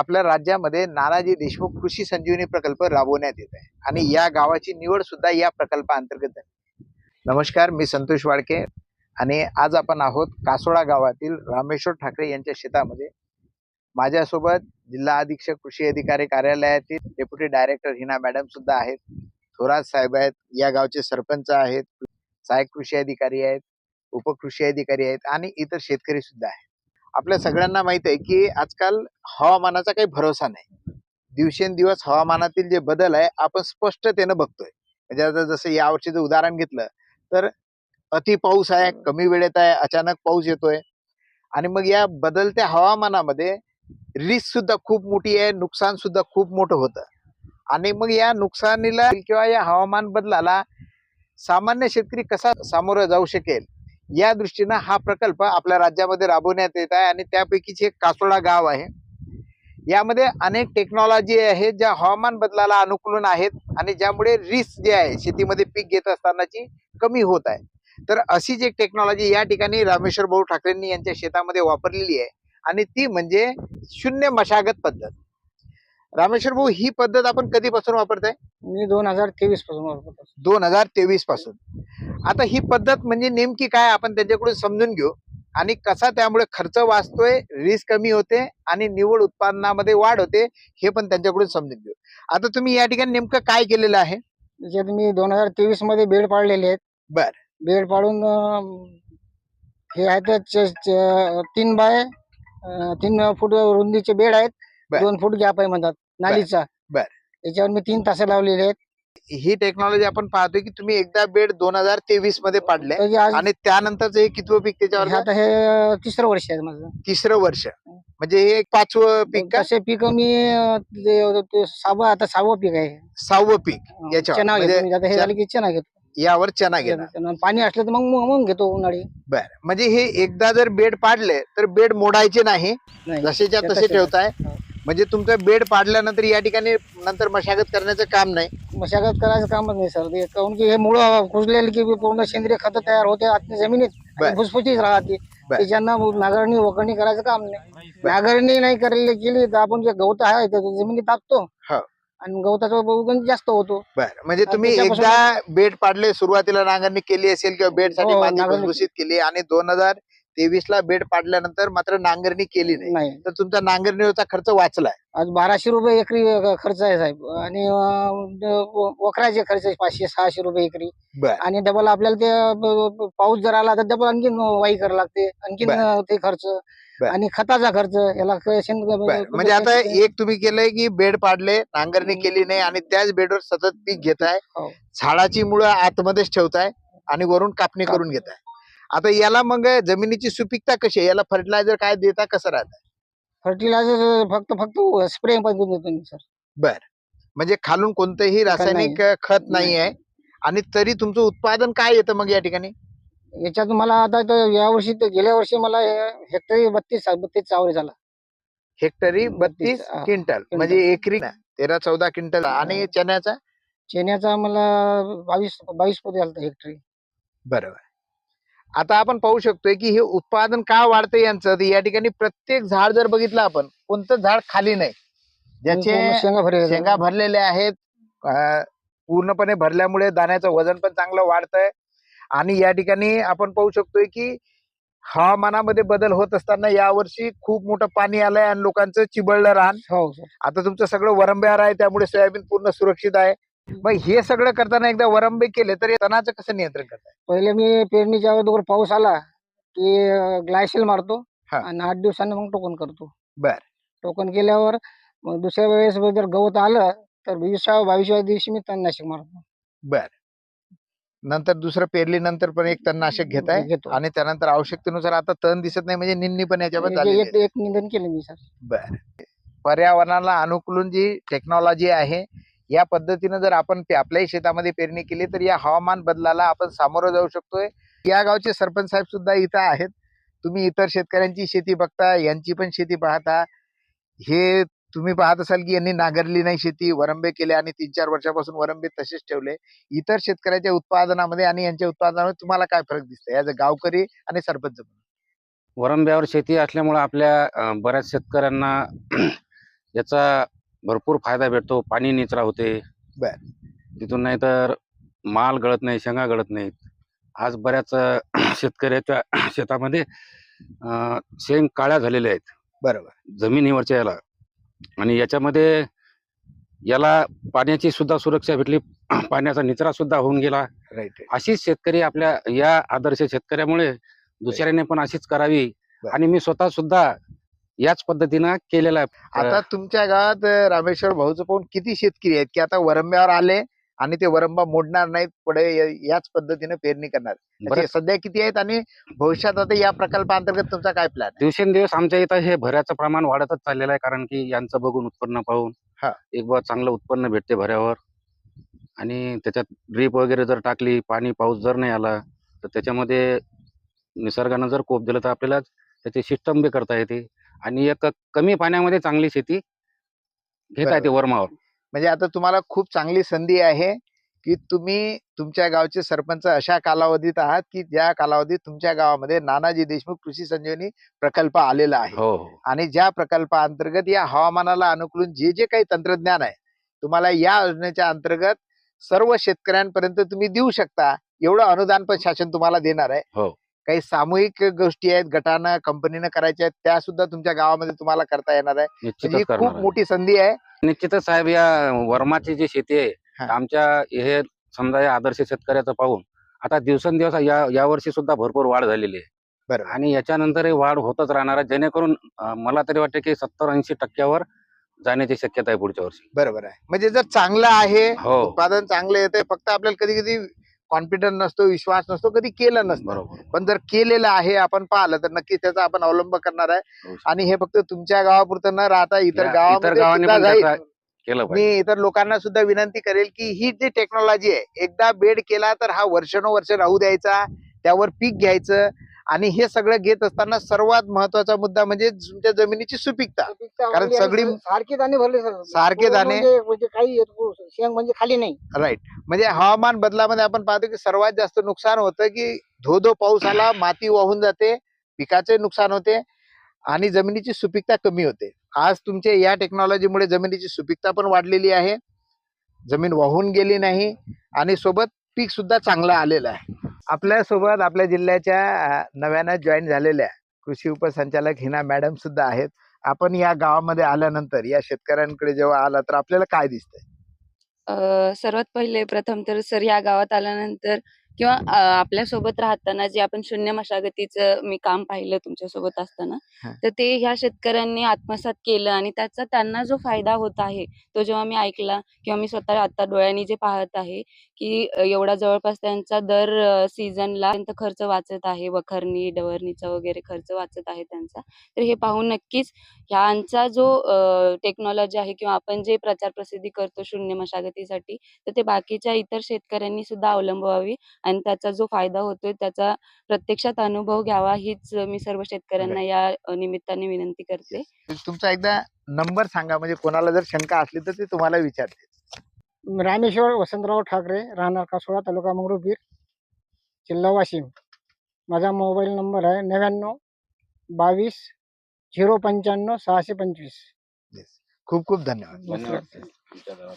आपल्या राज्यामध्ये नानाजी देशमुख कृषी संजीवनी प्रकल्प राबवण्यात येत आहे. आणि या गावाची निवड सुद्धा या प्रकल्पाअंतर्गत आहे नमस्कार मी संतोष वाडके. आणि आज आपण आहोत कासोडा गावातील रामेश्वर ठाकरे यांच्या शेतामध्ये. माझ्यासोबत जिल्हा अधीक्षक कृषी अधिकारी कार्यालयातील डेप्युटी डायरेक्टर हिना मॅडम सुद्धा आहेत. थोरात साहेब आहेत या गावचे सरपंच आहेत. सहाय्यक कृषी अधिकारी आहेत उपकृषी अधिकारी आहेत आणि इतर शेतकरी सुद्धा आहेत. आपल्या सगळ्यांना माहीत आहे की आजकाल हवामानाचा काही भरोसा नाही. दिवसेंदिवस हवामानातील जे बदल आहे आपण स्पष्टतेनं बघतोय. म्हणजे आता जसं यावर्षीचं उदाहरण घेतलं तर अति पाऊस आहे कमी वेळेत आहे अचानक पाऊस येतोय. आणि मग या बदलत्या हवामानामध्ये रिस्क सुद्धा खूप मोठी आहे नुकसान सुद्धा खूप मोठं होतं. आणि मग या नुकसानीला किंवा या हवामान बदलाला सामान्य शेतकरी कसा सामोरं जाऊ शकेल? या दृष्टीनं हा प्रकल्प आपल्या राज्यामध्ये राबवण्यात येत आहे आणि त्यापैकीच एक कासोडा गाव आहे. यामध्ये अनेक टेक्नॉलॉजी आहेत ज्या हवामान बदलाला अनुकूलन आहेत आणि ज्यामुळे रिस्क जे आहे शेतीमध्ये पीक घेत असतानाची कमी होत आहे. तर अशीच एक टेक्नॉलॉजी या ठिकाणी रामेश्वर भाऊ ठाकरेंनी यांच्या शेतामध्ये वापरलेली आहे आणि ती म्हणजे शून्य मशागत पद्धत. रामेश्वर भाऊ ही पद्धत आपण कधीपासून वापरताय? मी दोन हजार तेवीसपासून वापरतो दोन हजार तेवीसपासून. आता ही पद्धत म्हणजे नेमकी काय? आपण त्यांच्याकडून समजून घेऊ. आणि कसा त्यामुळे खर्च वाचतोय रिस्क कमी होते आणि निवड उत्पादनामध्ये वाढ होते हे पण त्यांच्याकडून समजून घेऊ. आता तुम्ही या ठिकाणी नेमकं काय केलेलं आहे? त्याच्यात मी दोन हजार तेवीसमध्ये बेड पाडलेले आहेत. बर. बेड पाडून हे आहेत तीन बाय तीन फूट रुंदीचे बेड आहेत. बर. दोन फूट गॅप आहे म्हणतात. नालीचा. बर. त्याच्यावर मी तीन तास लावलेले आहेत. ही टेक्नॉलॉजी आपण पाहतोय की तुम्ही एकदा बेड दोन हजार तेवीसमध्ये पाडले आज आणि त्यानंतरच हे कितवं पीक त्याच्यावर हे आता हे तिसरं वर्ष आहे माझं. तिसरं वर्ष. म्हणजे हे एक पाचवं पीक का? तसे पीक मी अं, ते- ते सहावं आता सहावं पीक आहे. सहावं पीक अं, याच्यावर. चना म्हणजे घेतो मी. आता हे झालं की चना घेतो. यावर चना घेणार. पाणी असलं तर मग मग घेतो उन्हाळी. बर. म्हणजे हे एकदा जर बेड पाडले तर बेड मोडायचे नाही. नाही. जसेच्या तसे ठेवताय. हो. म्हणजे तुमचं बेड पाडल्यानंतर या ठिकाणी नंतर मशागत करण्याचं काम नाही? मशागत करायचं कामच नाही सर. ते काऊन की हे मुळं कुजलेले की पूर्ण सेंद्रिय खत तयार होते आतल्या जमिनीत बर. आणि फुसफुसीच राहते. बर. त्याच्यानं नांगरणी वखरणी करायचं काम नाही. नांगरणी नाही करायला केली तर आपण जे गवत आहे ते जमिनीत टाकतो. हो. आणि गवताचा उगवण जास्त होतो. बर. म्हणजे आणि तुम्ही त्याच्यापासून एकदा बेड पाडले सुरुवातीला नांगरणी केली असेल किंवा बेडसाठी हो, माती नांगरणी भुसभुशीत केली आणि दोन हजार तेवीस ला बेड पाडल्यानंतर मात्र नांगरणी केली नाही. नाही. तर तुमचा नांगरणीचा खर्च वाचलाय. आज बाराशे रुपये एकरी खर्च आहे साहेब. आणि अं, व- वखराचे खर्च आहे पाचशे सहाशे रुपये एकरी. बर. आणि डबल आपल्याला ते ब- ब- पाऊस जर आला तर डबल आणखीन वाई करावं लागते. आणखीन बर. अं, ते खर्च. बर. आणि खताचा खर्च याला क- शेण- बर. म्हणजे आता एक तुम्ही केलंय की बेड पाडले नांगरणी केली नाही आणि त्याच बेडवर सतत पीक घेताय. हो. झाडाची मुळं आतमध्येच ठेवताय आणि वरून कापणी काप- करून घेताय. आता याला मग जमिनीची सुपीकता कशी आहे? याला फर्टिलायझर काय देता कसं राहतं? फर्टिलायझर फक्त फक्त स्प्रे पण देतो मी सर बर. म्हणजे खालून कोणतंही रासायनिक खत नाही. आहे आणि तरी तुमचं उत्पादन काय येतं मग या ठिकाणी? याच्यात मला आता तर यावर्षी तर गेल्या वर्षी मला हेक्टरी बत्तीस बत्तीस चावरे झाला. हेक्टरी बत्तीस, हा, क्विंटल. म्हणजे एकरी तेरा चौदा क्विंटल. आणि चण्याचा? चेन्याचा मला बावीस बावीस पोते झाला हेक्टरी. बरोबर. आता आपण पाहू शकतोय की हे उत्पादन का वाढतंय यांचं? तर या ठिकाणी प्रत्येक झाड जर बघितलं आपण कोणतं झाड खाली नाही. ज्याचे शेंगा भरलेल्या आहेत. शेंगा भरलेले आहेत पूर्णपणे भरल्यामुळे दाण्याचं वजन पण चांगलं वाढतंय. आणि या ठिकाणी आपण पाहू शकतोय की हवामानामध्ये बदल होत असताना यावर्षी खूप मोठं पाणी आलंय आणि लोकांचं चिबळलं रान. हो सर आता तुमचं सगळं वरंब्यावर आहे त्यामुळे सोयाबीन पूर्ण सुरक्षित आहे. मग हे सगळं करताना एकदा वरंबे केले तर तणाचं कसं नियंत्रण करताय? पहिले मी पेरणीच्या अगोदर पाऊस आला की ग्लायसेल मारतो हा. आणि आठ दिवसांनी मग टोकन करतो. बर. टोकन केल्यावर मग दुसऱ्या वेळेस जर गवत आलं तर वीसव्या बावीसव्या दिवशी मी तणनाशक मारतो. बर. नंतर दुसरं पेरलीनंतर पण एक तणनाशक घेताय घेतो. आणि त्यानंतर आवश्यकतेनुसार आता तण दिसत नाही म्हणजे निन्नी पण याच्यावर म्हणजे झालेली एक एक निंदन केलं मी सर. बर. पर्यावरणाला अनुकूलन जी टेक्नॉलॉजी आहे या पद्धतीनं जर आपण आपल्याही शेतामध्ये पेरणी केली तर या हवामान बदलाला आपण सामोरं जाऊ शकतोय. या गावचे सरपंच साहेब सुद्धा इथं आहेत. तुम्ही इतर शेतकऱ्यांची शेती बघता यांची पण शेती पाहता. हे तुम्ही पाहत असाल की यांनी नांगरली नाही शेती वरंबे केले आणि तीन चार वर्षापासून वरंबे तसेच ठेवले. इतर शेतकऱ्याच्या उत्पादनामध्ये आणि यांच्या उत्पादनामध्ये तुम्हाला काय फरक दिसतोय? ॲज अ गावकरी आणि सरपंच वरंब्यावर शेती असल्यामुळं आपल्या बऱ्याच शेतकऱ्यांना याचा भरपूर फायदा भेटतो पाणी निचरा होते बर. तिथून नाही तर माल गळत नाही शेंगा गळत नाहीत. आज बऱ्याच शेतकऱ्याच्या शेतामध्ये अं, शेंग काळ्या झालेल्या आहेत. बरोबर. जमिनीवरच्या याला. आणि याच्यामध्ये याला पाण्याची सुद्धा सुरक्षा भेटली. पाण्याचा निचरा सुद्धा होऊन गेला. राईट अशीच शेतकरी आपल्या या आदर्श शेतकऱ्यामुळे दुसऱ्याने पण अशीच करावी. बर. आणि मी स्वतः सुद्धा याच पद्धतीनं केलेलं आहे. आता तुमच्या गावात रामेश्वर भाऊचं पाहून किती शेतकरी आहेत की आता वरंब्यावर आले आणि ते वरंबा मोडणार नाहीत पुढे याच पद्धतीने पेरणी करणार. सध्या किती आहेत आणि भविष्यात आता या प्रकल्पाअंतर्गत तुमचा काय प्लॅन दिवसेंदिवस आमच्या इथं हे भऱ्याचं प्रमाण वाढतच चाललेलं आहे कारण की यांचं बघून उत्पन्न पाहून हा. एक बार चांगलं उत्पन्न भेटते भऱ्यावर. आणि त्याच्यात ड्रीप वगैरे जर टाकली पाणी पाऊस जर नाही आला तर त्याच्यामध्ये निसर्गानं जर कोप दिलं तर आपल्याला त्याचे सिस्टम बी करता येते. आणि एक कमी पाण्यामध्ये चांगली शेती घेता येते बरोबर. वर्मावर म्हणजे आता तुम्हाला खूप चांगली संधी आहे की तुम्ही तुमच्या गावचे सरपंच अशा कालावधीत आहात की ज्या कालावधीत तुमच्या गावामध्ये नानाजी देशमुख कृषी संजीवनी प्रकल्प आलेला आहे हो हो आणि ज्या प्रकल्पाअंतर्गत या हवामानाला अनुकूल जे जे काही तंत्रज्ञान आहे तुम्हाला या योजनेच्या अंतर्गत सर्व शेतकऱ्यांपर्यंत तुम्ही देऊ शकता एवढं अनुदान पण शासन तुम्हाला देणार आहे हो. काही सामूहिक गोष्टी आहेत गटानं कंपनीनं करायच्या आहेत त्या सुद्धा तुमच्या गावामध्ये तुम्हाला करता येणार आहे. ही खूप. मोठी संधी आहे. निश्चितच साहेब या वर्माची जी शेती आहे. आमच्या हे समजा या आदर्श शेतकऱ्याचं पाहून आता दिवसेंदिवस या यावर्षी सुद्धा भरपूर वाढ झालेली आहे. आणि याच्यानंतरही वाढ होतच राहणार आहे जेणेकरून मला तरी वाटते की सत्तर ऐंशी टक्क्यावर जाण्याची शक्यता आहे पुढच्या वर्षी. बरोबर आहे. म्हणजे जर चांगलं आहे हो. उत्पादन चांगलं येते फक्त आपल्याला कधी कधी कॉन्फिडन्स नसतो विश्वास नसतो कधी केलं नसतं बरोबर पण जर केलेलं आहे आपण पाहिलं तर नक्की त्याचा आपण अवलंब करणार आहे हो. आणि हे फक्त तुमच्या गावापुरतं न राहता इतर या- इतर गावामध्ये गावांनी सुद्धा पण जाईल. त्याचा केलं मी पाहिजे इतर लोकांना सुद्धा विनंती करेल की ही जी टेक्नॉलॉजी आहे एकदा बेड केला तर हा वर्षानुवर्ष राहू द्यायचा त्यावर पीक घ्यायचं आणि हे सगळं घेत असताना सर्वात महत्त्वाचा मुद्दा म्हणजे तुमच्या जमिनीची सुपीकता. कारण सगळी- सारखे दाणे भरले सर. सारखे दाणे- म्हणजे म्हणजे काही. शेंग म्हणजे खाली नाही. राईट म्हणजे हवामान बदलामध्ये आपण पाहतो की सर्वात जास्त नुकसान होतं की धो धो पाऊस आला माती वाहून जाते पिकाचे नुकसान होते आणि जमिनीची सुपीकता कमी होते. आज तुमच्या या टेक्नॉलॉजीमुळे जमिनीची सुपीकता पण वाढलेली आहे. जमीन वाहून गेली नाही आणि सोबत पीक सुद्धा चांगलं आलेलं आहे. आपल्यासोबत आपल्या जिल्ह्याच्या नव्यानं जॉईन झालेल्या कृषी उपसंचालक हिना मॅडम सुद्धा आहेत. आपण या गावामध्ये आल्यानंतर या शेतकऱ्यांकडे जेव्हा आला तर आपल्याला काय दिसतंय? सर्वात पहिले प्रथम तर सर या गावात आल्यानंतर किंवा आपल्यासोबत राहताना जे आपण शून्य मशागतीचं मी काम पाहिलं तुमच्यासोबत असताना. तर ते ह्या शेतकऱ्यांनी आत्मसात केलं आणि त्याचा त्यांना जो फायदा होत आहे तो जेव्हा मी ऐकला किंवा मी स्वतः आता डोळ्यांनी जे पाहत आहे की एवढा जवळपास त्यांचा दर सीझनला त्यांचा खर्च वाचत आहे वखरणी डवरणीचा वगैरे खर्च वाचत आहे त्यांचा तर हे पाहून नक्कीच ह्यांचा जो टेक्नॉलॉजी आहे किंवा आपण जे प्रचार प्रसिद्धी करतो शून्य मशागतीसाठी तर ते बाकीच्या इतर शेतकऱ्यांनी सुद्धा अवलंबावी आणि त्याचा जो फायदा होतोय त्याचा प्रत्यक्षात अनुभव घ्यावा हीच मी सर्व शेतकऱ्यांना या निमित्ताने विनंती करते. तुमचा एकदा नंबर सांगा म्हणजे कोणाला जर शंका असली तर ते तुम्हाला विचारते रामेश्वर वसंतराव ठाकरे राहणार कासोळा तालुका मंगरुळपीर जिल्हा वाशिम. माझा मोबाईल नंबर आहे नव्याण्णव बावीस झिरो पंच्याण्णव सहाशे पंचवीस. खूप खूप धन्यवाद. धन्यवाद.